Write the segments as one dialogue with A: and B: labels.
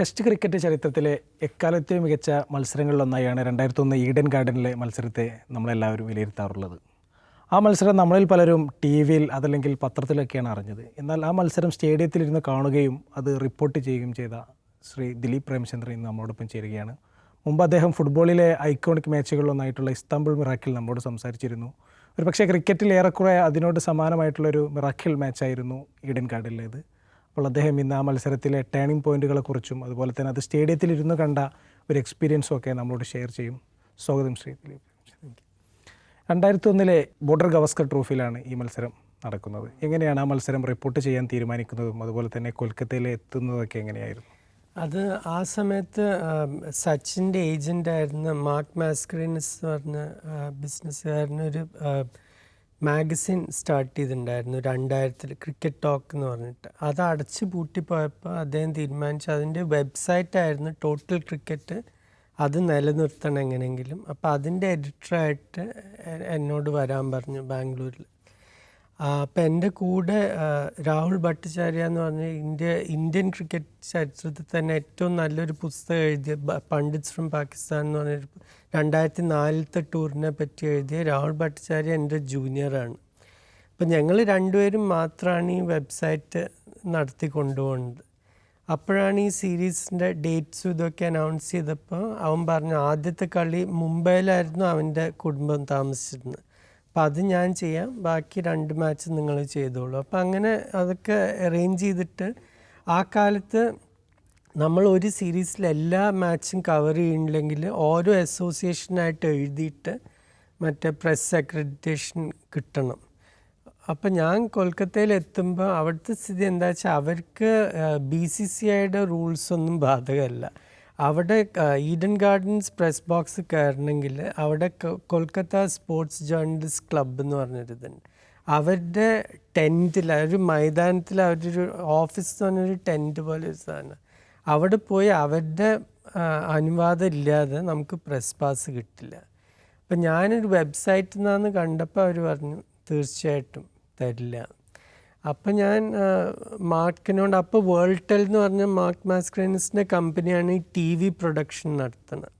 A: Test cricket ചരിത്രത്തിലെ എക്കാലത്തെയും മികച്ച മത്സരങ്ങളിലൊന്നായാണ് രണ്ടായിരത്തി ഒന്ന് ഈഡൻ ഗാർഡനിലെ മത്സരത്തെ നമ്മളെല്ലാവരും വിലയിരുത്താറുള്ളത്. ആ മത്സരം നമ്മളിൽ പലരും ടി വിയിൽ അതല്ലെങ്കിൽ പത്രത്തിലൊക്കെയാണ് അറിഞ്ഞത്. എന്നാൽ ആ മത്സരം സ്റ്റേഡിയത്തിലിരുന്ന് കാണുകയും അത് റിപ്പോർട്ട് ചെയ്യുകയും ചെയ്ത ശ്രീ ദിലീപ് പ്രേമചന്ദ്രൻ ഇന്ന് നമ്മളോടൊപ്പം ചേരുകയാണ്. മുമ്പ് അദ്ദേഹം ഫുട്ബോളിലെ ഐക്കോണിക് മാച്ചുകളിലൊന്നായിട്ടുള്ള ഇസ്താംബുൾ മിറാക്കിൽ നമ്മോട് സംസാരിച്ചിരുന്നു. ഒരു പക്ഷേ ക്രിക്കറ്റിൽ ഏറെക്കുറെ അതിനോട് സമാനമായിട്ടുള്ളൊരു മിറാക്കിൾ മാച്ചായിരുന്നു ഈഡൻ ഗാർഡനിലേത്. അപ്പോൾ അദ്ദേഹം ഇന്ന് ആ മത്സരത്തിലെ ടേണിംഗ് പോയിന്റുകളെക്കുറിച്ചും അതുപോലെ തന്നെ അത് സ്റ്റേഡിയത്തിൽ ഇരുന്ന് കണ്ട ഒരു എക്സ്പീരിയൻസും ഒക്കെ നമ്മളോട് ഷെയർ ചെയ്യും. സ്വാഗതം ശ്രീ ദിലീപ്. രണ്ടായിരത്തി ഒന്നിലെ ബോർഡർ ഗവസ്കർ ട്രോഫിയിലാണ് ഈ മത്സരം നടക്കുന്നത്. എങ്ങനെയാണ് ആ മത്സരം റിപ്പോർട്ട് ചെയ്യാൻ തീരുമാനിക്കുന്നതും അതുപോലെ തന്നെ കൊൽക്കത്തയിൽ എത്തുന്നതൊക്കെ എങ്ങനെയായിരുന്നു?
B: അത് ആ സമയത്ത് സച്ചിന്റെ ഏജന്റായിരുന്ന മാർക്ക് മാസ്ക്രീനസ് എന്ന് പറഞ്ഞ ബിസിനസ്സുകാരനൊരു മാഗസിൻ സ്റ്റാർട്ട് ചെയ്തിട്ടുണ്ടായിരുന്നു രണ്ടായിരത്തിൽ ക്രിക്കറ്റ് ടോക്ക് എന്ന് പറഞ്ഞിട്ട്. അത് അടച്ചു പൂട്ടിപ്പോയപ്പോൾ അദ്ദേഹം തീരുമാനിച്ചു അതിന്റെ വെബ്സൈറ്റ് ആയിരുന്നു ടോട്ടൽ ക്രിക്കറ്റ്. അത് നിലനിർത്തണം എങ്ങനെയെങ്കിലും. അപ്പോൾ അതിന്റെ എഡിറ്ററായിട്ട് എന്നോട് വരാൻ പറഞ്ഞു ബാംഗ്ലൂരിൽ. അപ്പം എന്റെ കൂടെ രാഹുൽ ഭട്ടാചാര്യ എന്ന് പറഞ്ഞ ഇന്ത്യ ഇന്ത്യൻ ക്രിക്കറ്റ് ചരിത്രത്തിൽ തന്നെ ഏറ്റവും നല്ലൊരു പുസ്തകം എഴുതിയ പണ്ഡിറ്റ്സ് ഫ്രം പാകിസ്ഥാൻ എന്ന് പറഞ്ഞൊരു രണ്ടായിരത്തി നാലിലത്തെ ടൂറിനെ പറ്റി എഴുതിയ രാഹുൽ ഭട്ടാചാര്യ എന്റെ ജൂനിയറാണ് അപ്പം ഞങ്ങൾ രണ്ടുപേരും മാത്രമാണ് ഈ വെബ്സൈറ്റ് നടത്തി കൊണ്ടുപോകുന്നത്. അപ്പോഴാണ് ഈ സീരീസിന്റെ ഡേറ്റ്സും ഇതൊക്കെ അനൗൺസ് ചെയ്തപ്പോൾ അവൻ പറഞ്ഞു ആദ്യത്തെ കളി മുംബൈയിലായിരുന്നു അവന്റെ കുടുംബം താമസിച്ചിരുന്നത്. അപ്പം അത് ഞാൻ ചെയ്യാം. ബാക്കി രണ്ട് മാച്ച് നിങ്ങൾ ചെയ്തോളൂ. അപ്പം അങ്ങനെ അതൊക്കെ അറേഞ്ച് ചെയ്തിട്ട് ആ കാലത്ത് നമ്മൾ ഒരു സീരീസിൽ എല്ലാ മാച്ചും കവർ ചെയ്യണില്ലെങ്കിൽ ഓരോ അസോസിയേഷനായിട്ട് എഴുതിയിട്ട് മറ്റേ പ്രസ് അക്രഡിറ്റേഷൻ കിട്ടണം. അപ്പം ഞാൻ കൊൽക്കത്തയിൽ എത്തുമ്പോൾ അവിടുത്തെ സ്ഥിതി എന്താ വെച്ചാൽ അവർക്ക് ബി സി സി ഐയുടെ റൂൾസ് ഒന്നും ബാധകമല്ല. അവിടെ ഈഡൻ ഗാർഡൻസ് പ്രസ് ബോക്സ് കയറണമെങ്കിൽ അവിടെ കൊൽക്കത്ത സ്പോർട്സ് ജേർണലിസ്റ്റ് ക്ലബ്ബ് എന്ന് പറഞ്ഞൊരിതുണ്ട്. അവരുടെ ടെന്റിൽ ഒരു മൈതാനത്തിൽ അവരൊരു ഓഫീസ് എന്ന് പറഞ്ഞൊരു ടെന്റ് പോലെ ഒരു സാധനം. അവിടെ പോയി അവരുടെ അനുവാദം ഇല്ലാതെ നമുക്ക് പ്രസ് പാസ് കിട്ടില്ല. അപ്പം ഞാനൊരു വെബ്സൈറ്റിൽ നിന്നാന്ന് കണ്ടപ്പോൾ അവർ പറഞ്ഞു തീർച്ചയായിട്ടും തരില്ല. അപ്പം ഞാൻ മാർക്കിനോട് അപ്പോൾ വേൾഡ് ടെൽ എന്ന് പറഞ്ഞ മാർക്ക് മാസ്ക്രൈൻസിന്റെ കമ്പനിയാണ് ഈ ടി വി പ്രൊഡക്ഷൻ നടത്തുന്നത്.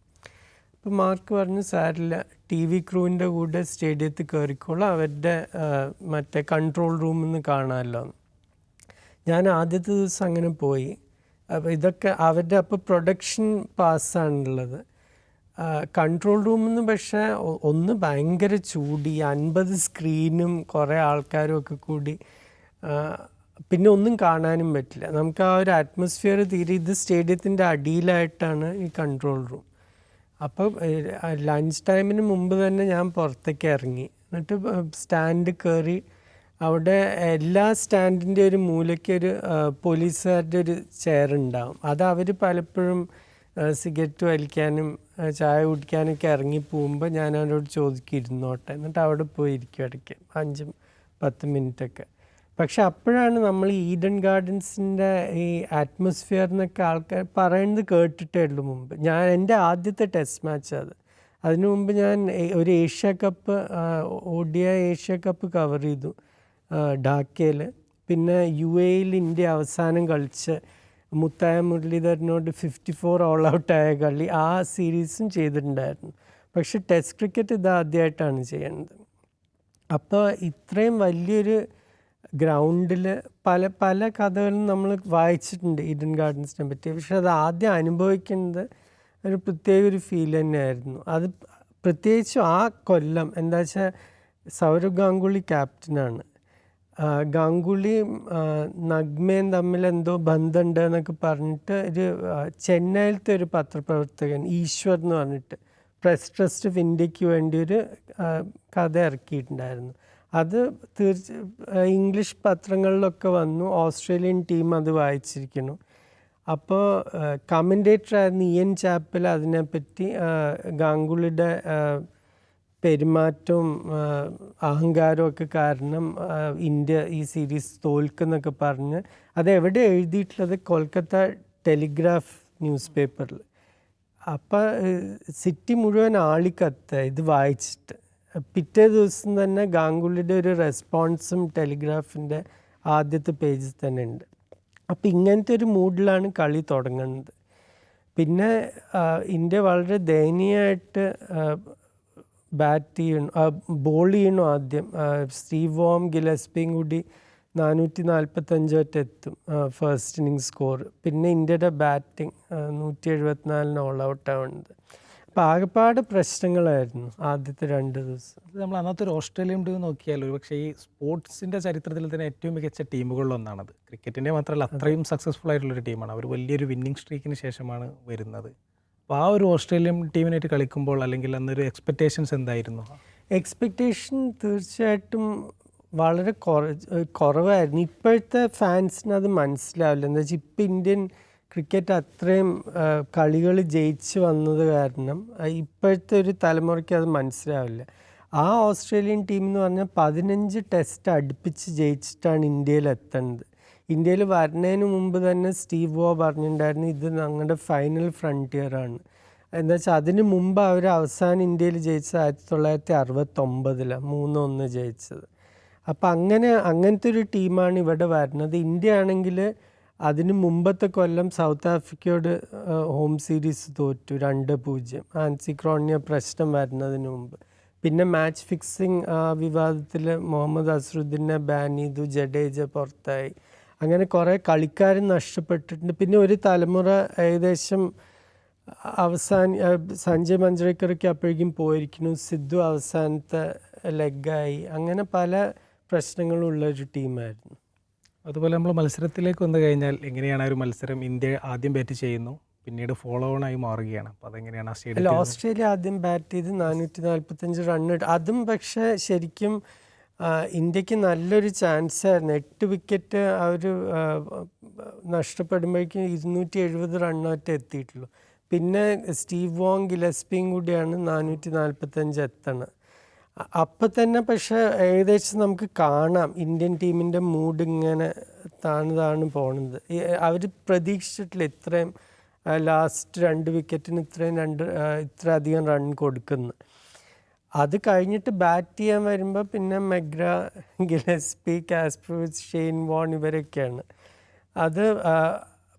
B: അപ്പോൾ മാർക്ക് പറഞ്ഞു സാരില്ല ടി വി ക്രൂവിന്റെ കൂടെ സ്റ്റേഡിയത്തിൽ കയറിക്കോളാം അവരുടെ മറ്റേ കൺട്രോൾ റൂമിൽ നിന്ന് കാണാമല്ലോ ഞാൻ ആദ്യത്തെ ദിവസം അങ്ങനെ പോയി. അപ്പോൾ ഇതൊക്കെ അവരുടെ അപ്പോൾ പ്രൊഡക്ഷൻ പാസ്സാണുള്ളത്. കൺട്രോൾ റൂമിൽ നിന്ന് പക്ഷേ ഒന്ന് ഭയങ്കര ചൂടി അൻപത് സ്ക്രീനും കുറേ ആൾക്കാരും ഒക്കെ കൂടി പിന്നെ ഒന്നും കാണാനും പറ്റില്ല. നമുക്ക് ആ ഒരു അറ്റ്മോസ്ഫിയർ തീരെ ഇത് സ്റ്റേഡിയത്തിന്റെ അടിയിലായിട്ടാണ് ഈ കൺട്രോൾ റൂം അപ്പോൾ ലഞ്ച് ടൈമിന് മുമ്പ് തന്നെ ഞാൻ പുറത്തേക്ക് ഇറങ്ങി. എന്നിട്ട് സ്റ്റാൻഡ് കയറി അവിടെ എല്ലാ സ്റ്റാൻഡിന്റെ ഒരു മൂലയ്ക്ക് ഒരു പോലീസുകാരുടെ ഒരു ചെയർ ഉണ്ടാവും. അത് അവർ പലപ്പോഴും സിഗരറ്റ് വലിക്കാനും ചായ കുടിക്കാനൊക്കെ ഇറങ്ങി പോകുമ്പോൾ ഞാൻ അവരോട് ചോദിക്കും ഇരുന്നോട്ടെ. എന്നിട്ട് അവിടെ പോയി ഇരിക്കും ഇടയ്ക്ക്. അഞ്ച് പത്ത് മിനിറ്റൊക്കെ പക്ഷെ അപ്പോഴാണ് നമ്മൾ ഈഡൻ ഗാർഡൻസിന്റെ ഈ അറ്റ്മോസ്ഫിയർ എന്നൊക്കെ ആൾക്കാർ പറയുന്നത് കേട്ടിട്ടേ ഉള്ളൂ മുമ്പ്. ഞാൻ എന്റെ ആദ്യത്തെ ടെസ്റ്റ് മാച്ച് അത്. അതിനു മുമ്പ് ഞാൻ ഒരു Asia cup ODI Asia cup cover ചെയ്തു ഡാക്കയിൽ പിന്നെ യു എയിൽ ഇന്ത്യ അവസാനം കളിച്ച് മുത്തായ മുരളീധരനോട് ഫിഫ്റ്റി ഫോർ ഓൾ ഔട്ടായ കളി ആ സീരീസും ചെയ്തിട്ടുണ്ടായിരുന്നു. പക്ഷെ ടെസ്റ്റ് ക്രിക്കറ്റ് ഇത് ആദ്യമായിട്ടാണ് ചെയ്യുന്നത് അപ്പോൾ ഇത്രയും വലിയൊരു ഗ്രൗണ്ടിൽ പല പല കഥകളും നമ്മൾ വായിച്ചിട്ടുണ്ട് ഈഡൻ ഗാർഡൻസിനെ പറ്റി. പക്ഷെ അത് ആദ്യം അനുഭവിക്കുന്നത് ഒരു പ്രത്യേക ഒരു ഫീൽ തന്നെയായിരുന്നു. അത് പ്രത്യേകിച്ചും ആ കൊല്ലം എന്താ വെച്ചാൽ സൗരവ് ഗാംഗുളി ക്യാപ്റ്റനാണ് ഗാംഗുളിയും നഗ്മയും തമ്മിൽ എന്തോ ബന്ധമുണ്ട് എന്നൊക്കെ പറഞ്ഞിട്ട് ഒരു ചെന്നൈയിലത്തെ ഒരു പത്രപ്രവർത്തകൻ ഈശ്വർ എന്ന് പറഞ്ഞിട്ട് പ്രസ് ട്രസ്റ്റ് ഓഫ് ഇന്ത്യയ്ക്ക് വേണ്ടി ഒരു കഥ ഇറക്കിയിട്ടുണ്ടായിരുന്നു. അത് തീർച്ച ഇംഗ്ലീഷ് പത്രങ്ങളിലൊക്കെ വന്നു. ഓസ്ട്രേലിയൻ ടീം അത് വായിച്ചിരിക്കുന്നു. അപ്പോൾ കമന്റേറ്റർ ആയിരുന്ന ഇയൻ ചാപ്പൽ അതിനെപ്പറ്റി ഗാംഗുളിയുടെ പെരുമാറ്റവും അഹങ്കാരവും ഒക്കെ കാരണം ഇന്ത്യ ഈ സീരീസ് തോൽക്കുന്നൊക്കെ പറഞ്ഞ് അത് എവിടെ എഴുതിയിട്ടുള്ളത്? കൊൽക്കത്ത ടെലിഗ്രാഫ് ന്യൂസ് പേപ്പറിൽ. അപ്പം സിറ്റി മുഴുവൻ ആളിക്കത്ത് ഇത് വായിച്ചിട്ട്. പിറ്റേ ദിവസം തന്നെ ഗാംഗുലിയുടെ ഒരു റെസ്പോൺസും ടെലിഗ്രാഫിന്റെ ആദ്യത്തെ പേജിൽ തന്നെ ഉണ്ട്. അപ്പം ഇങ്ങനത്തെ ഒരു മൂഡിലാണ് കളി തുടങ്ങുന്നത്. പിന്നെ ഇന്ത്യ വളരെ ദയനീയമായിട്ട് ബാറ്റ് ചെയ്യണം ബോൾ ചെയ്യണം ആദ്യം. സ്റ്റീവ് വോം ഗിലസ്പിയും കൂടി നാനൂറ്റി നാൽപ്പത്തഞ്ചോട്ട് എത്തും ഫസ്റ്റ് ഇന്നിങ് സ്കോർ പിന്നെ ഇന്ത്യയുടെ ബാറ്റിംഗ് നൂറ്റി എഴുപത്തിനാലിന് ഓൾ ഔട്ട് ആവുന്നത് അപ്പം ആകെപ്പാട് പ്രശ്നങ്ങളായിരുന്നു ആദ്യത്തെ രണ്ട് ദിവസം.
A: നമ്മൾ അന്നത്തെ ഒരു ഓസ്ട്രേലിയൻ ടീം നോക്കിയാൽ ഒരു പക്ഷേ ഈ സ്പോർട്സിന്റെ ചരിത്രത്തിൽ തന്നെ ഏറ്റവും മികച്ച ടീമുകളിലൊന്നാണത് ക്രിക്കറ്റിന്റെ മാത്രമല്ല അത്രയും സക്സസ്ഫുൾ ആയിട്ടുള്ളൊരു ടീമാണ്. അവർ വലിയൊരു വിന്നിംഗ് സ്ട്രീക്കിന് ശേഷമാണ് വരുന്നത്. അപ്പോൾ ആ ഒരു ഓസ്ട്രേലിയൻ ടീമിനായിട്ട് കളിക്കുമ്പോൾ അല്ലെങ്കിൽ അന്നൊരു എക്സ്പെക്റ്റേഷൻസ് എന്തായിരുന്നു?
B: എക്സ്പെക്റ്റേഷൻ തീർച്ചയായിട്ടും വളരെ കുറ കുറവായിരുന്നു. ഇപ്പോഴത്തെ ഫാൻസിന് അത് മനസ്സിലാവില്ല. എന്താ വെച്ചാൽ ഇപ്പം ഇന്ത്യൻ ക്രിക്കറ്റ് അത്രയും കളികൾ ജയിച്ച് വന്നത് കാരണം ഇപ്പോഴത്തെ ഒരു തലമുറയ്ക്ക് അത് മനസ്സിലാവില്ല. ആ ഓസ്ട്രേലിയൻ ടീം എന്ന് പറഞ്ഞാൽ പതിനഞ്ച് ടെസ്റ്റ് അടുപ്പിച്ച് ജയിച്ചിട്ടാണ് ഇന്ത്യയിൽ എത്തേണ്ടത്. ഇന്ത്യയിൽ വരുന്നതിന് മുമ്പ് തന്നെ സ്റ്റീവ് വോ പറഞ്ഞിട്ടുണ്ടായിരുന്നു ഇത് ഞങ്ങളുടെ ഫൈനൽ ഫ്രണ്ടിയറാണ് എന്താ വെച്ചാൽ അതിന് മുമ്പ് അവർ അവസാനം ഇന്ത്യയിൽ ജയിച്ചത് ആയിരത്തി തൊള്ളായിരത്തി അറുപത്തൊമ്പതിലാണ് മൂന്നൊന്ന് ജയിച്ചത്. അപ്പം അങ്ങനെ അങ്ങനത്തെ ഒരു ടീമാണ് ഇവിടെ വരുന്നത്. ഇന്ത്യ ആണെങ്കിൽ അതിന് മുമ്പത്തെ കൊല്ലം സൗത്ത് ആഫ്രിക്കയോട് ഹോം സീരീസ് തോറ്റു. രണ്ട് പൂജ്യം. ആൻസി ക്രോണിയ പ്രശ്നം വരുന്നതിന് മുമ്പ്. പിന്നെ മാച്ച് ഫിക്സിങ് വിവാദത്തിൽ മുഹമ്മദ് അസറുദ്ദീനെ ബാൻ ചെയ്തു ജഡേജ പുറത്തായി. അങ്ങനെ കുറേ കളിക്കാർ നഷ്ടപ്പെട്ടിട്ടുണ്ട്. പിന്നെ ഒരു തലമുറ ഏകദേശം അവസാന സഞ്ജയ് മഞ്ജരേക്കറൊക്കെ അപ്പോഴേക്കും പോയിരിക്കുന്നു. സിദ്ധു അവസാനത്തെ ലെഗായി അങ്ങനെ പല പ്രശ്നങ്ങളുള്ള ഒരു ടീമായിരുന്നു
A: അതുപോലെ നമ്മൾ മത്സരത്തിലേക്ക് വന്നു കഴിഞ്ഞാൽ എങ്ങനെയാണ് ഒരു മത്സരം ഇന്ത്യ ആദ്യം ബാറ്റ് ചെയ്യുന്നു? പിന്നീട് ഫോളോ ഓൺ ആയി മാറുകയാണ്. അപ്പോൾ അതെങ്ങനെയാണ് ആ
B: അല്ല ഓസ്ട്രേലിയ ആദ്യം ബാറ്റ് ചെയ്ത് നാനൂറ്റി നാൽപ്പത്തഞ്ച് റൺ അതും പക്ഷേ ശരിക്കും ഇന്ത്യയ്ക്ക് നല്ലൊരു ചാൻസ് ആയിരുന്നു. എട്ട് വിക്കറ്റ് അവർ നഷ്ടപ്പെടുമ്പോഴേക്കും ഇരുന്നൂറ്റി എഴുപത് റണ്ണായിട്ട് എത്തിയിട്ടുള്ളൂ. പിന്നെ സ്റ്റീവ് വോങ് ഗിലസ്പിയും കൂടിയാണ് നാനൂറ്റി നാൽപ്പത്തഞ്ച് എത്തണത്. അ- അപ്പം തന്നെ പക്ഷേ ഏകദേശം നമുക്ക് കാണാം. ഇന്ത്യൻ ടീമിന്റെ മൂഡ് ഇങ്ങനെ താണു താണു പോണത്. അവർ പ്രതീക്ഷിച്ചിട്ടില്ല ഇത്രയും ലാസ്റ്റ് രണ്ട് വിക്കറ്റിന് ഇത്രയും രണ്ട് ഇത്ര അധികം റൺ കൊടുക്കുന്നു. അത് കഴിഞ്ഞിട്ട് ബാറ്റ് ചെയ്യാൻ വരുമ്പോൾ പിന്നെ മെഗ്ര ഗിലസ്പി കാസ്പ്രോവിച്ച് ഷെയ്ൻ വോൺ ഇവരൊക്കെയാണ്. അത്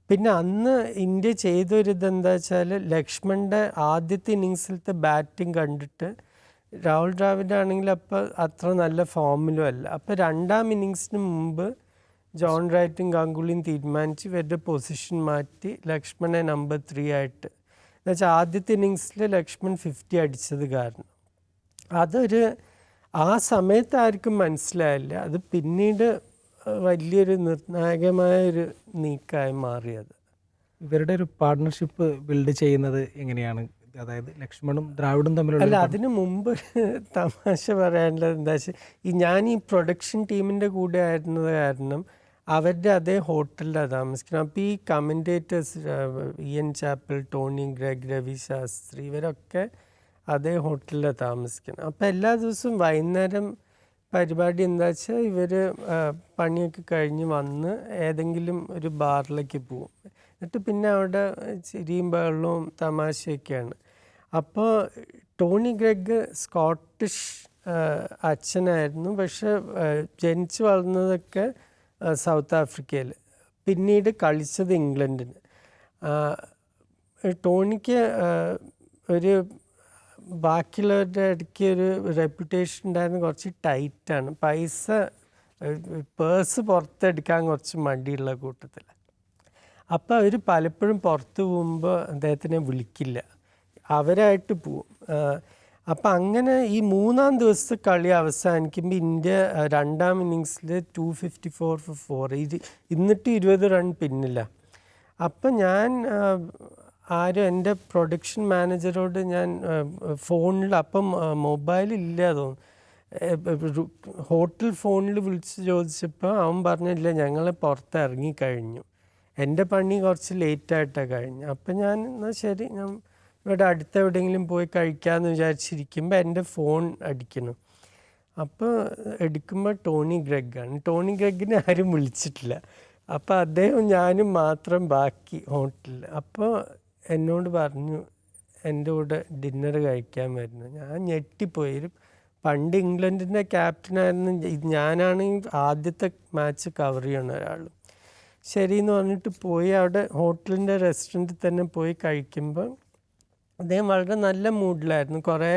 B: പിന്നെ അന്ന് ഇന്ത്യ ചെയ്തൊരിതെന്താ വെച്ചാൽ ലക്ഷ്മണിന്റെ ആദ്യത്തെ ഇന്നിങ്സിലത്തെ ബാറ്റിംഗ് കണ്ടിട്ട് രാഹുൽ ദ്രാവിഡ് ആണെങ്കിൽ അപ്പോൾ അത്ര നല്ല ഫോമിലും അല്ല. അപ്പോൾ രണ്ടാം ഇന്നിങ്സിന് മുമ്പ് ജോൺ റൈറ്റും ഗാംഗുലിയും തീരുമാനിച്ച് ഇവരുടെ പൊസിഷൻ മാറ്റി ലക്ഷ്മണെ നമ്പർ ത്രീ ആയിട്ട്. എന്നുവെച്ചാൽ ആദ്യത്തെ ഇന്നിങ്സിൽ ലക്ഷ്മൺ ഫിഫ്റ്റി അടിച്ചത് കാരണം. അതൊരു ആ സമയത്ത് ആർക്കും മനസ്സിലായില്ല. അത് പിന്നീട് വലിയൊരു നിർണായകമായ ഒരു നീക്കമായി മാറിയത്.
A: ഇവരുടെ ഒരു പാർട്ട്ണർഷിപ്പ് ബിൽഡ് ചെയ്യുന്നത് എങ്ങനെയാണ്? അതായത് ലക്ഷ്മണും ദ്രാവിഡും തമ്മിലുള്ള
B: അല്ല അതിനു മുമ്പ് തമാശ പറയാനുള്ളത് എന്താ വെച്ചാൽ ഈ ഞാൻ ഈ പ്രൊഡക്ഷൻ ടീമിന്റെ കൂടെ ആയിരുന്നത് കാരണം അവരുടെ അതേ ഹോട്ടലിലാണ് താമസിക്കുന്നത്. അപ്പോൾ ഈ commentators Ian Chappell Tony Greig Ravi Shastri ഇവരൊക്കെ അതേ ഹോട്ടലിലാണ് താമസിക്കുന്നത്. അപ്പോൾ എല്ലാ ദിവസവും വൈകുന്നേരം പരിപാടി എന്താ വെച്ചാൽ ഇവർ പണിയൊക്കെ കഴിഞ്ഞ് വന്ന് ഏതെങ്കിലും ഒരു ബാറിലേക്ക് പോകും. എന്നിട്ട് പിന്നെ അവിടെ ചിരിയും ബഹളവും തമാശയൊക്കെയാണ്. അപ്പോൾ ടോണി ഗ്രെഗ് സ്കോട്ടിഷ് അച്ഛനായിരുന്നു. പക്ഷെ ജനിച്ചു വളർന്നതൊക്കെ സൗത്ത് ആഫ്രിക്കയിൽ. പിന്നീട് കളിച്ചത് ഇംഗ്ലണ്ടിന്. ടോണിക്ക് ഒരു ബാക്കിയുള്ളവരുടെ ഇടയ്ക്ക് ഒരു റെപ്യൂട്ടേഷൻ ഉണ്ടായിരുന്നു. കുറച്ച് ടൈറ്റാണ് പൈസ പേഴ്സ് പുറത്തെടുക്കാൻ കുറച്ച് മടിയുള്ള കൂട്ടത്തിൽ അപ്പോൾ അവർ പലപ്പോഴും പുറത്ത് പോകുമ്പോൾ അദ്ദേഹത്തിനെ വിളിക്കില്ല. അവരായിട്ട് പോവും. അപ്പം അങ്ങനെ ഈ മൂന്നാം ദിവസത്തെ കളി അവസാനിക്കുമ്പോൾ ഇന്ത്യ രണ്ടാം ഇന്നിങ്സിൽ two fifty four for four ഇത് എന്നിട്ട് ഇരുപത് റൺ പിന്നില്ല. അപ്പം ഞാൻ ആരും എന്റെ പ്രൊഡക്ഷൻ മാനേജറോട് ഞാൻ ഫോണിൽ അപ്പം മൊബൈൽ തോന്നുന്നു. ഹോട്ടൽ ഫോണിൽ വിളിച്ച് ചോദിച്ചപ്പോൾ അവൻ പറഞ്ഞില്ല ഞങ്ങൾ പുറത്ത് ഇറങ്ങിക്കഴിഞ്ഞു. എന്റെ പണി കുറച്ച് ലേറ്റായിട്ടാണ് കഴിഞ്ഞു. അപ്പം ഞാൻ എന്നാൽ ശരി ഞാൻ ഇവിടെ അടുത്ത് എവിടെയെങ്കിലും പോയി കഴിക്കാമെന്ന് വിചാരിച്ചിരിക്കുമ്പോൾ എന്റെ ഫോൺ അടിക്കണം അപ്പോൾ എടുക്കുമ്പോൾ ടോണി ഗ്രഗാണ്. ടോണി ഗ്രഗിനെ ആരും വിളിച്ചിട്ടില്ല. അപ്പോൾ അദ്ദേഹം ഞാനും മാത്രം ബാക്കി ഹോട്ടലിൽ. അപ്പോൾ എന്നോട് പറഞ്ഞു എന്റെ കൂടെ ഡിന്നർ കഴിക്കാൻ വരുന്നു. ഞാൻ ഞെട്ടിപ്പോയി. പണ്ട് ഇംഗ്ലണ്ടിന്റെ ക്യാപ്റ്റനായിരുന്നു ഞാനാണെങ്കിൽ ആദ്യത്തെ മാച്ച് കവർ ചെയ്യണ ഒരാൾ. ശരി എന്ന് പറഞ്ഞിട്ട് പോയി. അവിടെ ഹോട്ടലിന്റെ റെസ്റ്റോറന്റിൽ തന്നെ പോയി കഴിക്കുമ്പോൾ അദ്ദേഹം വളരെ നല്ല മൂഡിലായിരുന്നു. കുറേ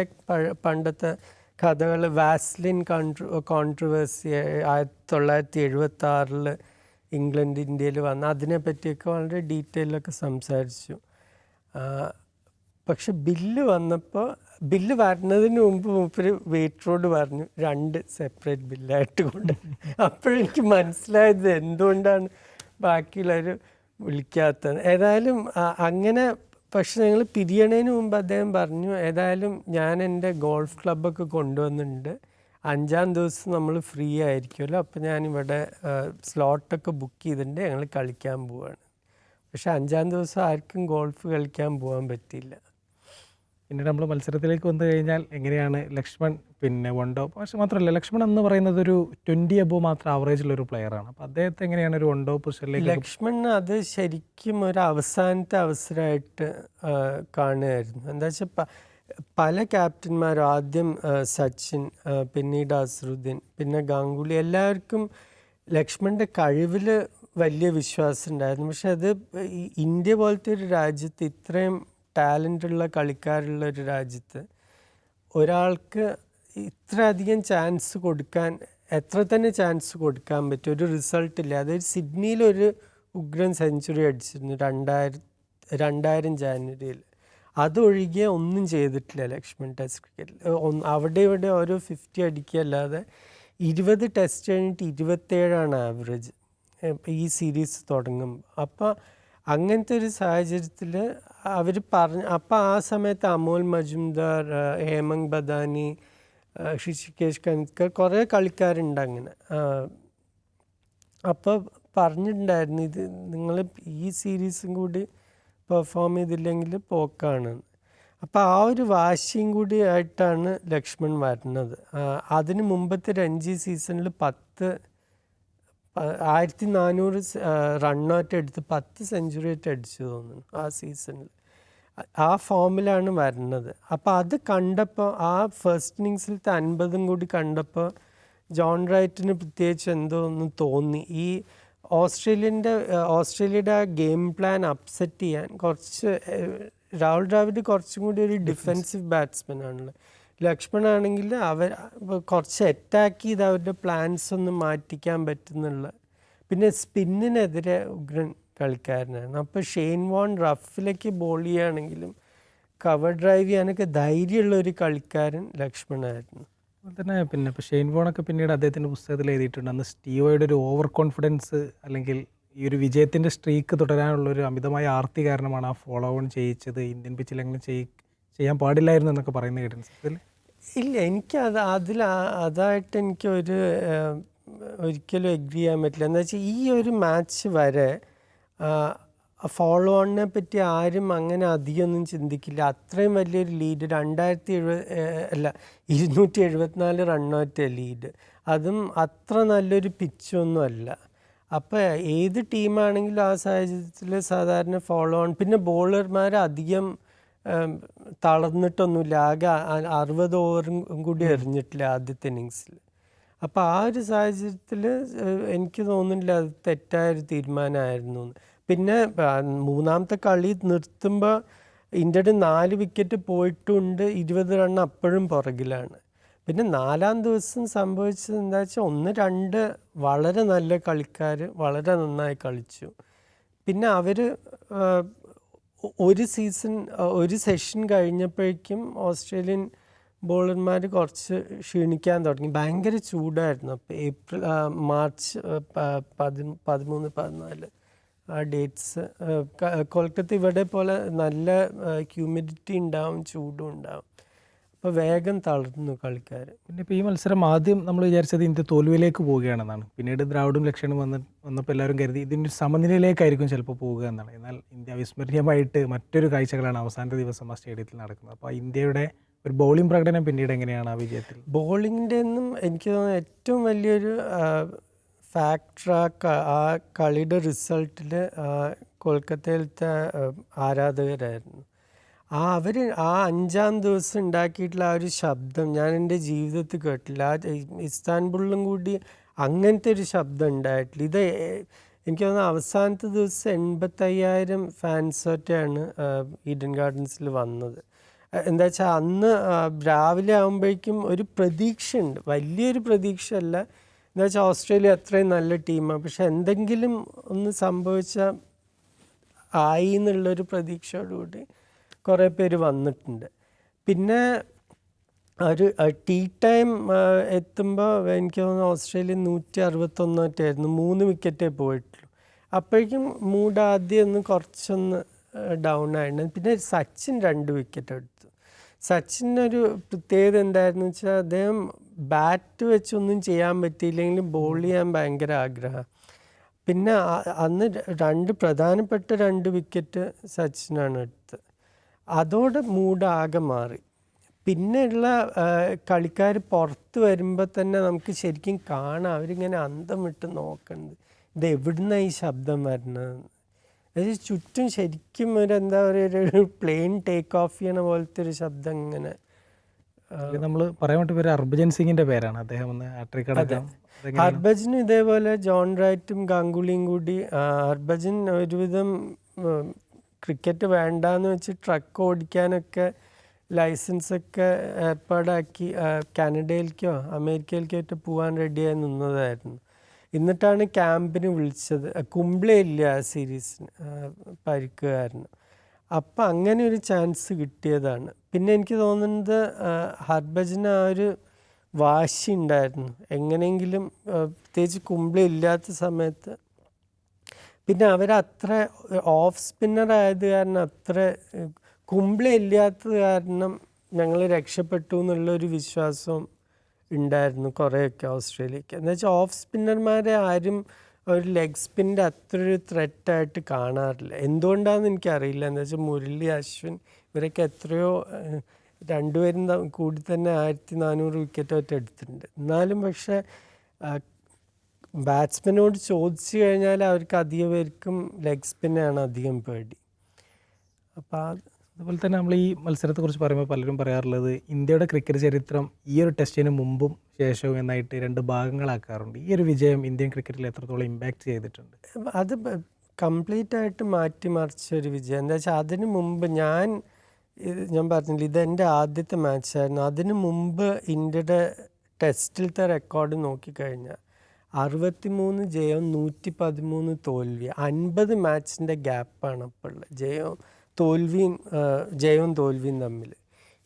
B: പണ്ടത്തെ കഥകൾ വാസ്ലിൻ കോൺട്ര കോൺട്രവേഴ്സി ആയിരത്തി തൊള്ളായിരത്തി എഴുപത്തി ആറിൽ ഇംഗ്ലണ്ട് ഇന്ത്യയിൽ വന്ന അതിനെപ്പറ്റിയൊക്കെ വളരെ ഡീറ്റെയിലൊക്കെ സംസാരിച്ചു. പക്ഷെ ബില്ല് വന്നപ്പോൾ ബില്ല് വരുന്നതിന് മുമ്പ് മൂപ്പര് വെയിറ്ററോട് പറഞ്ഞു രണ്ട് സെപ്പറേറ്റ് ബില്ലായിട്ട് കൊണ്ട് അപ്പോഴെനിക്ക് മനസ്സിലായത് എന്തുകൊണ്ടാണ് ബാക്കിയുള്ളവർ വിളിക്കാത്തത്. ഏതായാലും അങ്ങനെ പക്ഷെ ഞങ്ങൾ പിരിയണതിന് മുമ്പ് അദ്ദേഹം പറഞ്ഞു ഏതായാലും ഞാൻ എന്റെ ഗോൾഫ് ക്ലബ്ബൊക്കെ കൊണ്ടുവന്നിട്ടുണ്ട്. അഞ്ചാം ദിവസം നമ്മൾ ഫ്രീ ആയിരിക്കുമല്ലോ. അപ്പോൾ ഞാനിവിടെ സ്ലോട്ടൊക്കെ ബുക്ക് ചെയ്തിട്ടുണ്ട്. ഞങ്ങൾ കളിക്കാൻ പോവാണ്. പക്ഷേ അഞ്ചാം ദിവസം ആർക്കും ഗോൾഫ് കളിക്കാൻ പോകാൻ പറ്റിയില്ല.
A: പിന്നീട് നമ്മൾ മത്സരത്തിലേക്ക് വന്നു കഴിഞ്ഞാൽ എങ്ങനെയാണ് ലക്ഷ്മൺ പിന്നെ വണ്ടോ? പക്ഷെ മാത്രമല്ല ലക്ഷ്മൺ എന്ന് പറയുന്നത് ഒരു ട്വന്റി അബോ മാത്രം ആവറേജുള്ള ഒരു പ്ലെയറാണ് അപ്പോൾ അദ്ദേഹത്തെ എങ്ങനെയാണ് ഒരു വണ്ടോ പൊസിഷനിലേക്ക്
B: ലക്ഷ്മൺ അത് ശരിക്കും ഒരു അവസാനത്തെ അവസരമായിട്ട് കാണുകയായിരുന്നു. എന്താ വെച്ചാൽ പല ക്യാപ്റ്റന്മാരും ആദ്യം സച്ചിൻ പിന്നീട് അസറുദ്ദീൻ പിന്നെ ഗാംഗുലി എല്ലാവർക്കും ലക്ഷ്മണിന്റെ കഴിവിൽ വലിയ വിശ്വാസം ഉണ്ടായിരുന്നു. പക്ഷെ അത് ഇന്ത്യ പോലത്തെ ഒരു രാജ്യത്ത് ഇത്രയും ടാലന്റ് ഉള്ള കളിക്കാരുള്ള ഒരു രാജ്യത്ത് ഒരാൾക്ക് ഇത്രയധികം ചാൻസ് കൊടുക്കാൻ എത്ര തന്നെ ചാൻസ് കൊടുക്കാൻ പറ്റും ഒരു റിസൾട്ട് ഇല്ല. അതായത് സിഡ്നിയിൽ ഒരു ഉഗ്രൻ സെഞ്ചുറി അടിച്ചിരുന്നു രണ്ടായിരം രണ്ടായിരം ജാനുവരിയിൽ. അതൊഴികെ ഒന്നും ചെയ്തിട്ടില്ല ലക്ഷ്മൺ ടെസ്റ്റ് ക്രിക്കറ്റിൽ. അവിടെ ഇവിടെ ഓരോ ഫിഫ്റ്റി അടിക്കുക അല്ലാതെ ഇരുപത് ടെസ്റ്റ് കഴിഞ്ഞിട്ട് ഇരുപത്തേഴാണ് ആവറേജ്. ഈ സീരീസ് തുടങ്ങുമ്പോൾ. അപ്പോൾ അങ്ങനത്തെ ഒരു സാഹചര്യത്തിൽ അവർ പറഞ്ഞ അപ്പോൾ ആ സമയത്ത് അമോൽ മജുംദാർ ഹേമങ് ബദാനി ഷിഷികേഷ് കനിത്കർ കുറേ കളിക്കാരുണ്ട് അങ്ങനെ. അപ്പോൾ പറഞ്ഞിട്ടുണ്ടായിരുന്നു ഇത് നിങ്ങൾ ഈ സീരീസും കൂടി പെർഫോം ചെയ്തില്ലെങ്കിൽ പോക്കാണ്. അപ്പോൾ ആ ഒരു വാശിയും കൂടി ആയിട്ടാണ് ലക്ഷ്മൺ വരുന്നത്. അതിന് മുമ്പത്തെ രഞ്ജി സീസണിൽ പത്ത് ആയിരത്തി നാനൂറ് റണ്ണായിട്ട് എടുത്ത് പത്ത് സെഞ്ചുറി ആയിട്ട് അടിച്ചു തോന്നുന്നു ആ സീസണിൽ ആ ഫോമിലാണ് വരുന്നത്. അപ്പോൾ അത് കണ്ടപ്പോൾ ആ ഫസ്റ്റ് ഇന്നിങ്സിലത്തെ അൻപതും കൂടി കണ്ടപ്പോൾ ജോൺ റൈറ്റിന് പ്രത്യേകിച്ച് എന്തോ ഒന്ന് തോന്നി. ഈ ഓസ്ട്രേലിയന്റെ ഓസ്ട്രേലിയയുടെ ആ ഗെയിം പ്ലാൻ അപ്സെറ്റ് ചെയ്യാൻ കുറച്ച് രാഹുൽ ദ്രാവിഡ് കുറച്ചും കൂടി ഒരു ഡിഫെൻസീവ് ബാറ്റ്സ്മാൻ ആണല്ലോ ലക്ഷ്മൺ ആണെങ്കിൽ അവർ കുറച്ച് അറ്റാക്ക് ചെയ്ത് അവരുടെ പ്ലാൻസ് ഒന്ന് മാറ്റിക്കാൻ പറ്റുന്നുള്ള. പിന്നെ സ്പിന്നിനെതിരെ ഉഗ്രൻ കളിക്കാരനാണ്. അപ്പോൾ ഷെയ്ൻ വോൺ റഫിലേക്ക് ബോൾ ചെയ്യുകയാണെങ്കിലും കവർ ഡ്രൈവ് ചെയ്യാനൊക്കെ ധൈര്യമുള്ള ഒരു കളിക്കാരൻ ലക്ഷ്മണായിരുന്നു.
A: തന്നെ പിന്നെ ഇപ്പോൾ ഷെയ്ൻ വോണൊക്കെ പിന്നീട് അദ്ദേഹത്തിന്റെ പുസ്തകത്തിൽ എഴുതിയിട്ടുണ്ട്. അന്ന് സ്റ്റീവോയുടെ ഒരു ഓവർ കോൺഫിഡൻസ് അല്ലെങ്കിൽ ഈ ഒരു വിജയത്തിന്റെ സ്ട്രീക്ക് തുടരാനുള്ള ഒരു അമിതമായ ആർത്തി കാരണമാണ് ആ ഫോളോ ഓൺ ചെയ്യിച്ചത് ഇന്ത്യൻ പിച്ചിൽ അങ്ങനെ ചെയ് ചെയ്യാൻ പാടില്ലായിരുന്നു എന്നൊക്കെ പറയുന്നത് കേട്ടിട്ടുണ്ട് സത്യത്തിൽ
B: ഇല്ല എനിക്ക് അത് അതിൽ അതായിട്ട് എനിക്ക് ഒരു ഒരിക്കലും എഗ്രി ചെയ്യാൻ പറ്റില്ല. എന്താ വെച്ചാൽ ഈ ഒരു മാച്ച് വരെ ഫോളോ ഓണിനെ പറ്റി ആരും അങ്ങനെ അധികമൊന്നും ചിന്തിക്കില്ല. അത്രയും വലിയൊരു ലീഡ് രണ്ടായിരത്തി എഴുപത് അല്ല ഇരുന്നൂറ്റി എഴുപത്തിനാല് റണ്ണോറ്റ ലീഡ് അതും അത്ര നല്ലൊരു പിച്ചൊന്നും അല്ല. അപ്പോൾ ഏത് ടീമാണെങ്കിലും ആ സാഹചര്യത്തിൽ സാധാരണ ഫോളോ ഓൺ പിന്നെ ബോളർമാർ അധികം തളർന്നിട്ടൊന്നുമില്ല. ആകെ അറുപത് ഓവറും കൂടി എറിഞ്ഞിട്ടില്ല ആദ്യത്തെ ഇന്നിങ്സിൽ. അപ്പോൾ ആ ഒരു സാഹചര്യത്തിൽ എനിക്ക് തോന്നുന്നില്ല അത് തെറ്റായൊരു തീരുമാനമായിരുന്നു പിന്നെ മൂന്നാമത്തെ കളി നിർത്തുമ്പോൾ ഇന്ത്യയുടെ നാല് വിക്കറ്റ് പോയിട്ടുണ്ട്. ഇരുപത് റൺ അപ്പോഴും പുറകിലാണ്. പിന്നെ നാലാം ദിവസം സംഭവിച്ചത് എന്താ വെച്ചാൽ ഒന്ന് രണ്ട് വളരെ നല്ല കളിക്കാർ വളരെ നന്നായി കളിച്ചു. പിന്നെ അവർ ഒരു സീസൺ ഒരു സെഷൻ കഴിഞ്ഞപ്പോഴേക്കും ഓസ്ട്രേലിയൻ ബോളർമാർ കുറച്ച് ക്ഷീണിക്കാൻ തുടങ്ങി. ഭയങ്കര ചൂടായിരുന്നു. അപ്പോൾ ഏപ്രിൽ മാർച്ച് പതി പതിമൂന്ന് പതിനാല് ആ ഡേറ്റ്സ് കൊൽക്കത്ത ഇവിടെ പോലെ നല്ല ഹ്യൂമിഡിറ്റി ഉണ്ടാവും ചൂടും ഉണ്ടാവും. അപ്പോൾ വേഗം തളർന്നു കളിക്കാർ
A: പിന്നെ ഇപ്പോൾ ഈ മത്സരം ആദ്യം നമ്മൾ വിചാരിച്ചത് ഇന്ത്യ തോൽവിയിലേക്ക് പോവുകയാണെന്നാണ്. പിന്നീട് ദ്രാവിഡും ലക്ഷണും വന്ന് വന്നപ്പോൾ എല്ലാവരും കരുതി ഇതിന്റെ സമനിലയിലേക്കായിരിക്കും ചിലപ്പോൾ പോവുക എന്നാണ്. എന്നാൽ ഇന്ത്യ അവിസ്മരണീയമായിട്ട് മറ്റൊരു കാഴ്ചകളാണ് അവസാന ദിവസം ആ സ്റ്റേഡിയത്തിൽ നടക്കുന്നത്. അപ്പോൾ ഇന്ത്യയുടെ ഒരു ബോളിംഗ് പ്രകടനം പിന്നീട് എങ്ങനെയാണ് ആ വിജയത്തിൽ?
B: ബോളിങ്ങിന്റെ ഒന്നും എനിക്ക് തോന്നുന്നു ഏറ്റവും വലിയൊരു ഫാക്ടർ ആ കളിയുടെ റിസൾട്ടിൽ കൊൽക്കത്തയിലത്തെ ആരാധകരായിരുന്നു. ആ അവർ ആ അഞ്ചാം ദിവസം ഉണ്ടാക്കിയിട്ടുള്ള ആ ഒരു ശബ്ദം ഞാൻ എന്റെ ജീവിതത്തിൽ കേട്ടില്ല. ആ ഇസ്താൻബുളിലും കൂടി അങ്ങനത്തെ ഒരു ശബ്ദം ഉണ്ടായിട്ടില്ല. ഇത് എനിക്ക് തോന്നുന്നു അവസാനത്തെ ദിവസം എൺപത്തയ്യായിരം ഫാൻസൊറ്റാണ് ഈഡൻ ഗാർഡൻസിൽ വന്നത്. എന്താ വെച്ചാൽ അന്ന് രാവിലെ ആകുമ്പോഴേക്കും ഒരു പ്രതീക്ഷയുണ്ട്. വലിയൊരു പ്രതീക്ഷയല്ല. എന്താ വെച്ചാൽ ഓസ്ട്രേലിയ അത്രയും നല്ല ടീമാണ്. പക്ഷെ എന്തെങ്കിലും ഒന്ന് സംഭവിച്ചാൽ ആയി എന്നുള്ളൊരു പ്രതീക്ഷയോടുകൂടി കുറേ പേര് വന്നിട്ടുണ്ട്. പിന്നെ ഒരു ടീ ടൈം എത്തുമ്പോൾ എനിക്ക് തോന്നുന്നു ഓസ്ട്രേലിയ നൂറ്റി അറുപത്തൊന്നായിട്ടായിരുന്നു മൂന്ന് വിക്കറ്റേ പോയിട്ടുള്ളൂ. അപ്പോഴേക്കും മൂഡ് ആദ്യം ഒന്ന് കുറച്ചൊന്ന് ഡൗൺ ആയിരുന്നു. പിന്നെ സച്ചിൻ രണ്ട് വിക്കറ്റ് എടുത്തു. സച്ചിനൊരു പ്രത്യേകത എന്തായിരുന്നു വെച്ചാൽ അദ്ദേഹം ബാറ്റ് വെച്ചൊന്നും ചെയ്യാൻ പറ്റിയില്ലെങ്കിലും ബോൾ ചെയ്യാൻ ഭയങ്കര ആഗ്രഹം. പിന്നെ അന്ന് രണ്ട് പ്രധാനപ്പെട്ട രണ്ട് വിക്കറ്റ് സച്ചിനാണ് എടുത്തത്. അതോടെ മൂടാകെ മാറി. പിന്നെയുള്ള കളിക്കാർ പുറത്ത് വരുമ്പോൾ തന്നെ നമുക്ക് ശരിക്കും കാണാം. അവരിങ്ങനെ അന്തം വിട്ട് നോക്കുന്നത് ഇത് എവിടുന്നാണ് ഈ ശബ്ദം വരുന്നത് അതായത് ചുറ്റും ശരിക്കും ഒരു എന്താ പറയുക ഒരു പ്ലെയിൻ ടേക്ക് ഓഫ് ചെയ്യണ പോലത്തെ ഒരു ശബ്ദം ഇങ്ങനെ
A: നമ്മൾ പറയാൻ പറ്റും പേര് ഹർഭജൻ സിംഗിന്റെ പേരാണ്. അദ്ദേഹം ഒന്ന്?
B: ഹർഭജനും ഇതേപോലെ ജോൺ റൈറ്റും ഗാംഗുലിയും കൂടി ഹർഭജൻ ഒരുവിധം ക്രിക്കറ്റ് വേണ്ടാന്ന് വെച്ച് ട്രക്ക് ഓടിക്കാനൊക്കെ ലൈസൻസൊക്കെ ഏർപ്പാടാക്കി കാനഡയിലേക്കോ അമേരിക്കയിലേക്കോ ആയിട്ട് പോകാൻ റെഡിയായി നിന്നതായിരുന്നു. എന്നിട്ടാണ് ക്യാമ്പിന് വിളിച്ചത്. കുംബ്ലയില്ല ആ സീരീസിന് പരിക്ക് കാരണം അപ്പം അങ്ങനെ ഒരു ചാൻസ് കിട്ടിയതാണ്. പിന്നെ എനിക്ക് തോന്നുന്നത് ഹർഭജന് ആ ഒരു വാശി ഉണ്ടായിരുന്നു. എങ്ങനെയെങ്കിലും പ്രത്യേകിച്ച് കുംബ്ലയില്ലാത്ത സമയത്ത് പിന്നെ അവരത്ര ഓഫ് സ്പിന്നർ ആയത് കാരണം അത്ര കുമ്പിളി കുംബ്ലെ ഇല്ലാത്തത് കാരണം ഞങ്ങൾ രക്ഷപ്പെട്ടു എന്നുള്ളൊരു വിശ്വാസം ഉണ്ടായിരുന്നു കുറേയൊക്കെ ഓസ്ട്രേലിയക്ക്. എന്ന് വെച്ചാൽ ഓഫ് സ്പിന്നർമാരെ ആരും ഒരു ലെഗ് സ്പിന്റെ അത്ര ഒരു ത്രെറ്റായിട്ട് കാണാറില്ല. എന്തുകൊണ്ടാണെന്ന് എനിക്കറിയില്ല. എന്താ വെച്ചാൽ മുരളി അശ്വിൻ ഇവരൊക്കെ എത്രയോ രണ്ടുപേരും കൂടി തന്നെ ആയിരത്തി നാനൂറ് വിക്കറ്റ് ഒറ്റ എടുത്തിട്ടുണ്ട്. എന്നാലും പക്ഷേ ബാറ്റ്സ്മാനോട് ചോദിച്ചു കഴിഞ്ഞാൽ അവർക്ക് അധികം പേർക്കും ലെഗ് സ്പിന്നാണ് അധികം പേടി. അപ്പോൾ അത്
A: അതുപോലെ തന്നെ നമ്മൾ ഈ മത്സരത്തെക്കുറിച്ച് പറയുമ്പോൾ പലരും പറയാറുള്ളത് ഇന്ത്യയുടെ ക്രിക്കറ്റ് ചരിത്രം ഈ ഒരു ടെസ്റ്റിന് മുമ്പും ശേഷവും എന്നായിട്ട് രണ്ട് ഭാഗങ്ങളാക്കാറുണ്ട്. ഈ ഒരു വിജയം ഇന്ത്യൻ ക്രിക്കറ്റിൽ എത്രത്തോളം ഇമ്പാക്റ്റ് ചെയ്തിട്ടുണ്ട്?
B: അത് കംപ്ലീറ്റ് ആയിട്ട് മാറ്റിമറിച്ച ഒരു വിജയം. എന്താ വെച്ചാൽ അതിന് മുമ്പ് ഞാൻ ഞാൻ പറഞ്ഞില്ല ഇതെന്റെ ആദ്യത്തെ മാച്ചായിരുന്നു അതിന് മുമ്പ് ഇന്ത്യയുടെ ടെസ്റ്റിലത്തെ റെക്കോർഡ് നോക്കിക്കഴിഞ്ഞാൽ അറുപത്തിമൂന്ന് ജയവും നൂറ്റി പതിമൂന്ന് തോൽവി. അൻപത് മാച്ചിന്റെ ഗ്യാപ്പാണ് അപ്പോൾ ഉള്ളത് ജയവും തോൽവിയും ജയവും തോൽവിയും തമ്മിൽ.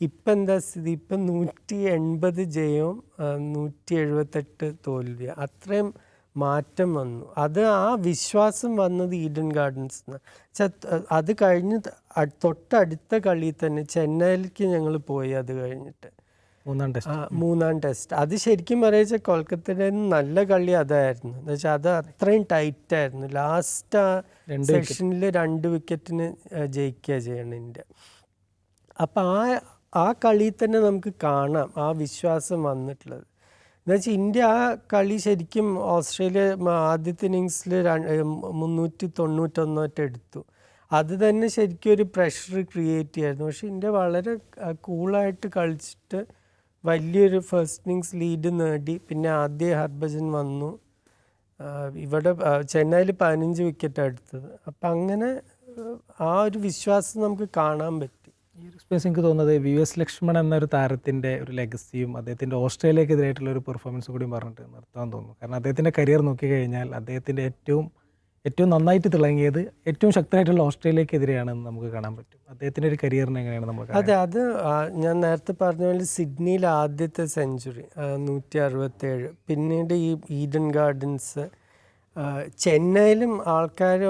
B: ഇപ്പം എന്താ സ്ഥിതി? ഇപ്പം നൂറ്റി എൺപത് ജയവും നൂറ്റി എഴുപത്തെട്ട് തോൽവി. അത്രയും മാറ്റം വന്നു. അത് ആ വിശ്വാസം വന്നത് ഈഡൻ ഗാർഡൻസ് അത് കഴിഞ്ഞ് തൊട്ടടുത്ത കളിയിൽ തന്നെ ചെന്നൈയിലേക്ക് ഞങ്ങൾ പോയി അത് കഴിഞ്ഞിട്ട്.
A: മൂന്നാം ടെസ്റ്റ്.
B: മൂന്നാം ടെസ്റ്റ്. അത് ശരിക്കും പറയുക കൊൽക്കത്തയുടെ നല്ല കളി അതായിരുന്നു. എന്ന് വെച്ചാൽ അത് അത്രയും ടൈറ്റ് ആയിരുന്നു. ലാസ്റ്റ് ആ സെക്ഷനിൽ രണ്ട് വിക്കറ്റിന് ജയിക്കുക ചെയ്യണം ഇന്ത്യ. അപ്പം ആ ആ കളി തന്നെ നമുക്ക് കാണാം. ആ വിശ്വാസം വന്നിട്ടുള്ളത്. എന്നുവെച്ചാൽ ഇന്ത്യ ആ കളി ശരിക്കും ഓസ്ട്രേലിയ ആദ്യത്തെ ഇന്നിങ്സിൽ മുന്നൂറ്റി തൊണ്ണൂറ്റൊന്നോട്ട് എടുത്തു. അത് തന്നെ ശരിക്കും ഒരു പ്രഷർ ക്രിയേറ്റ് ചെയ്യായിരുന്നു. പക്ഷേ ഇന്ത്യ വളരെ കൂളായിട്ട് കളിച്ചിട്ട് വലിയൊരു ഫസ്റ്റ് ഇന്നിങ്സ് ലീഡ് നേടി. പിന്നെ ആദ്യ ഹർഭജൻ വന്നു. ഇവിടെ ചെന്നൈയിൽ പതിനഞ്ച് വിക്കറ്റ് എടുത്തത്. അപ്പം അങ്ങനെ ആ, ഒരു വിശ്വാസം നമുക്ക് കാണാൻ പറ്റി.
A: ഈ ഒരു സ്പേസ് എനിക്ക് തോന്നുന്നത് വി എസ് ലക്ഷ്മൺ എന്നൊരു താരത്തിന്റെ ഒരു ലെഗസിയും അദ്ദേഹത്തിന്റെ ഓസ്ട്രേലിയക്കെതിരായിട്ടുള്ള ഒരു പെർഫോമൻസ് കൂടി പറഞ്ഞിട്ട് നിർത്താൻ തോന്നുന്നു. കാരണം അദ്ദേഹത്തിന്റെ കരിയർ നോക്കിക്കഴിഞ്ഞാൽ അദ്ദേഹത്തിന്റെ ഏറ്റവും ഏറ്റവും നന്നായിട്ട് തിളങ്ങിയത് ഏറ്റവും ശക്തനായിട്ടുള്ള ഓസ്ട്രേലിയക്കെതിരെയാണെന്ന് നമുക്ക് കാണാൻ പറ്റും. അദ്ദേഹത്തിന്റെ ഒരു കരിയറിനെ എങ്ങനെയാണ് നമ്മൾ
B: അതെ അത് ഞാൻ നേരത്തെ പറഞ്ഞ പോലെ സിഡ്നിയിൽ ആദ്യത്തെ സെഞ്ചുറി നൂറ്റി അറുപത്തേഴ് പിന്നീട് ഈ ഈഡൻ ഗാർഡൻസ് ചെന്നൈയിലും ആൾക്കാർ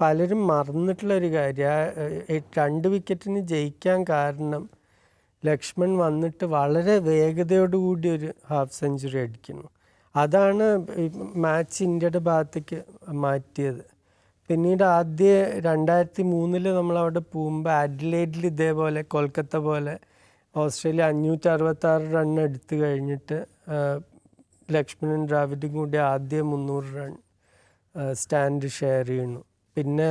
B: പലരും മറന്നിട്ടുള്ള ഒരു കാര്യം രണ്ട് വിക്കറ്റിന് ജയിക്കാൻ കാരണം ലക്ഷ്മൺ വന്നിട്ട് വളരെ വേഗതയോടുകൂടി ഒരു ഹാഫ് സെഞ്ചുറി അടിക്കുന്നു. അതാണ് മാച്ച് ഇന്ത്യയുടെ ഭാഗത്തേക്ക് മാറ്റിയത്. പിന്നീട് ആദ്യ രണ്ടായിരത്തി മൂന്നിൽ നമ്മളവിടെ പോകുമ്പോൾ അഡ്ലേഡിൽ ഇതേപോലെ കൊൽക്കത്ത പോലെ ഓസ്ട്രേലിയ അഞ്ഞൂറ്റി അറുപത്താറ് റൺ എടുത്തു കഴിഞ്ഞിട്ട് ലക്ഷ്മണൻ ദ്രാവിഡും കൂടി ആദ്യ മുന്നൂറ് റൺ സ്റ്റാൻഡ് ഷെയർ ചെയ്യുന്നു. പിന്നെ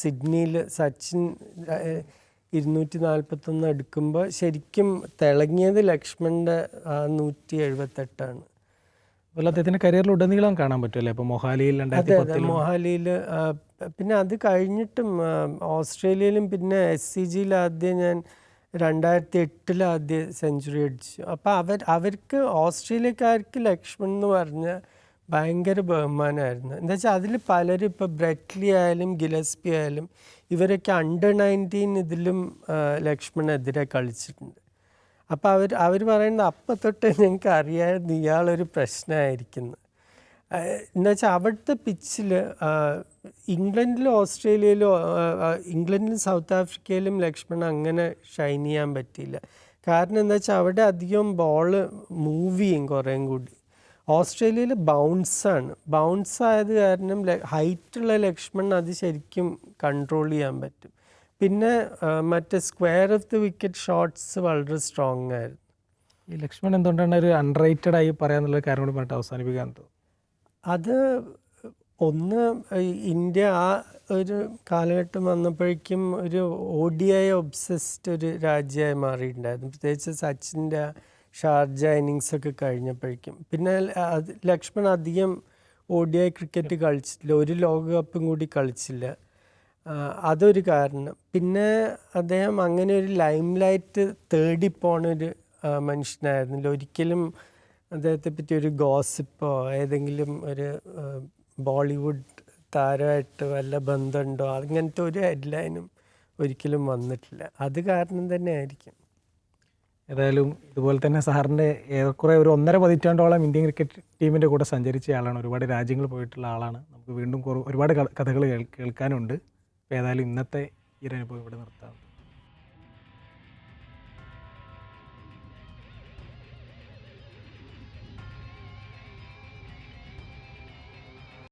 B: സിഡ്നിയിൽ സച്ചിൻ ഇരുന്നൂറ്റി നാൽപ്പത്തൊന്ന് എടുക്കുമ്പോൾ ശരിക്കും തിളങ്ങിയത് ലക്ഷ്മണന്റെ നൂറ്റി എഴുപത്തെട്ടാണ്
A: അതുപോലെ അദ്ദേഹത്തിന്റെ കരിയറിൽ ഉടനീളം കാണാൻ പറ്റുമല്ലേ? ഇപ്പോൾ മൊഹാലിയിൽ
B: അതെ മൊഹാലിയിൽ പിന്നെ അത് കഴിഞ്ഞിട്ടും ഓസ്ട്രേലിയയിലും പിന്നെ എസ് സി ജിയിൽ ആദ്യം ഞാൻ രണ്ടായിരത്തി എട്ടിൽ ആദ്യം സെഞ്ചുറി അടിച്ചു. അപ്പോൾ അവർ അവർക്ക് ഓസ്ട്രേലിയക്കാർക്ക് ലക്ഷ്മൺ എന്ന് പറഞ്ഞ ഭയങ്കര ബഹുമാനമായിരുന്നു എന്താ വെച്ചാൽ അതിൽ പലരും ഇപ്പോൾ ബ്രെറ്റ്ലി ആയാലും ഗിലസ്പി ആയാലും ഇവരൊക്കെ അണ്ടർ നയന്റീൻ ഇതിലും ലക്ഷ്മണെതിരെ കളിച്ചിട്ടുണ്ട്. അപ്പോൾ അവർ അവർ പറയുന്നത് അപ്പം തൊട്ട് ഞങ്ങൾക്ക് അറിയാമായിരുന്നു ഇയാളൊരു പ്രശ്നമായിരിക്കുന്നു എന്ന് വെച്ചാൽ അവിടുത്തെ പിച്ചിൽ ഇംഗ്ലണ്ടിലും ഓസ്ട്രേലിയയിലും ഇംഗ്ലണ്ടിലും സൗത്ത് ആഫ്രിക്കയിലും ലക്ഷ്മൺ അങ്ങനെ ഷൈൻ ചെയ്യാൻ പറ്റിയില്ല. കാരണം എന്താ വെച്ചാൽ അവിടെ അധികം ബോൾ മൂവ് ചെയ്യും കുറേയും കൂടി. ഓസ്ട്രേലിയയിൽ ബൗൺസാണ്. ബൗൺസ് ആയത് കാരണം ഹൈറ്റുള്ള ലക്ഷ്മൺ അത് ശരിക്കും കൺട്രോൾ ചെയ്യാൻ പറ്റും. പിന്നെ മറ്റേ square off the wicket shots വളരെ സ്ട്രോങ് ആയിരുന്നു.
A: ഈ ലക്ഷ്മൺ എന്തുകൊണ്ടാണ് ഒരു അൺറൈറ്റഡ് ആയി പറയാന്നുള്ള കാര്യം കൂടി പറഞ്ഞിട്ട് അവസാനിപ്പിക്കാൻ
B: അത് ഒന്ന് ഇന്ത്യ ആ ഒരു കാലഘട്ടം വന്നപ്പോഴേക്കും ഒരു ഓഡിയായി ഒബ്സസ്ഡ് ഒരു രാജ്യമായി മാറിയിട്ടുണ്ടായിരുന്നു. പ്രത്യേകിച്ച് സച്ചിന്റെ ഷാർജ ഇന്നിങ്സ് ഒക്കെ കഴിഞ്ഞപ്പോഴേക്കും. പിന്നെ ലക്ഷ്മൺ അധികം ഓഡിയായി ക്രിക്കറ്റ് കളിച്ചിട്ടില്ല. ഒരു ലോകകപ്പും കൂടി കളിച്ചില്ല. അതൊരു കാരണം. പിന്നെ അദ്ദേഹം അങ്ങനെ ഒരു ലൈം ലൈറ്റ് തേടി പോണ ഒരു മനുഷ്യനായിരുന്നില്ല ഒരിക്കലും അദ്ദേഹത്തെ പറ്റി ഒരു ഗോസിപ്പോ ഏതെങ്കിലും ഒരു ബോളിവുഡ് താരമായിട്ട് വല്ല ബന്ധമുണ്ടോ? അങ്ങനത്തെ ഒരു ഹെഡ്ലൈനും ഒരിക്കലും വന്നിട്ടില്ല. അത് കാരണം തന്നെ ആയിരിക്കും
A: ഏതായാലും ഇതുപോലെ തന്നെ സാറിന്റെ ഏറെക്കുറെ ഒരു ഒന്നര പതിറ്റാണ്ടോളം ഇന്ത്യൻ ക്രിക്കറ്റ് ടീമിന്റെ കൂടെ സഞ്ചരിച്ച ആളാണ്. ഒരുപാട് രാജ്യങ്ങൾ പോയിട്ടുള്ള ആളാണ്. നമുക്ക് വീണ്ടും ഒരുപാട് കഥകൾ കേൾ- കേൾക്കാനുണ്ട്. അപ്പോൾ ഏതായാലും ഇന്നത്തെ ഈ ഒരു അനുഭവം ഇവിടെ നിർത്താം.